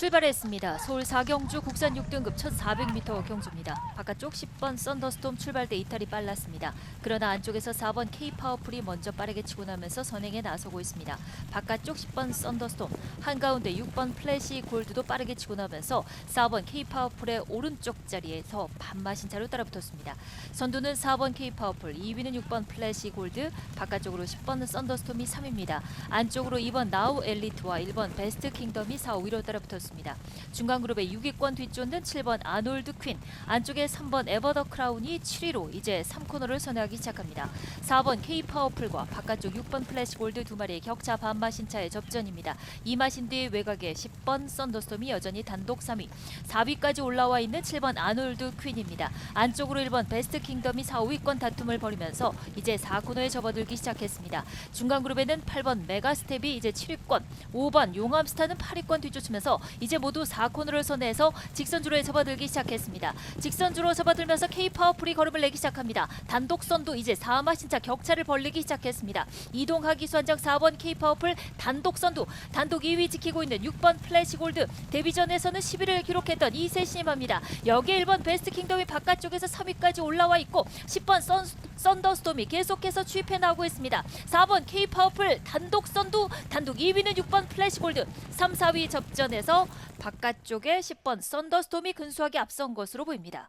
출발했습니다. 서울 사경주 국산 6등급 1400m 경주입니다. 바깥쪽 10번 썬더스톰 출발대 이탈이 빨랐습니다. 그러나 안쪽에서 4번 K-파워풀이 먼저 빠르게 치고 나면서 선행에 나서고 있습니다. 바깥쪽 10번 썬더스톰, 한가운데 6번 플래시 골드도 빠르게 치고 나면서 4번 K-파워풀의 오른쪽 자리에서 반마신 차로 따라붙었습니다. 선두는 4번 K-파워풀, 2위는 6번 플래시 골드, 바깥쪽으로 10번 썬더스톰이 3위입니다. 안쪽으로 2번 나우 엘리트와 1번 베스트 킹덤이 4, 5위로 따라붙었습니다. 중간 그룹의 6위권 뒷쫓는 7번 아놀드 퀸, 안쪽에 3번 에버더 크라운이 7위로 이제 3코너를 선회하기 시작합니다. 4번 K 파워풀과 바깥쪽 6번 플래시 골드 두 마리의 격차 반마신 차의 접전입니다. 이마신 뒤 외곽에 10번 썬더스톰이 여전히 단독 3위, 4위까지 올라와 있는 7번 아놀드 퀸입니다. 안쪽으로 1번 베스트 킹덤이 4, 5위권 다툼을 벌이면서 이제 4코너에 접어들기 시작했습니다. 중간 그룹에는 8번 메가스텝이 이제 7위권, 5번 용암스타는 8위권 뒤쫓으면서 이제 모두 4코너를 선회해서 직선주로에 접어들기 시작했습니다. 직선주로 접어들면서 K-파워풀이 걸음을 내기 시작합니다. 단독선도 이제 4마신차 격차를 벌리기 시작했습니다. 이동하기 수한정 4번 K-파워풀 단독선도 단독 2위 지키고 있는 6번 플래시골드 데뷔전에서는 11위를 기록했던 이세신입니다. 여기에 1번 베스트 킹덤이 바깥쪽에서 3위까지 올라와 있고 10번 선, 썬더스톰이 계속해서 추입해 나오고 있습니다. 4번 K-파워풀 단독 선두 단독 2위는 6번 플래시골드 3, 4위 접전에서 바깥쪽에 10번 썬더스톰이 근소하게 앞선 것으로 보입니다.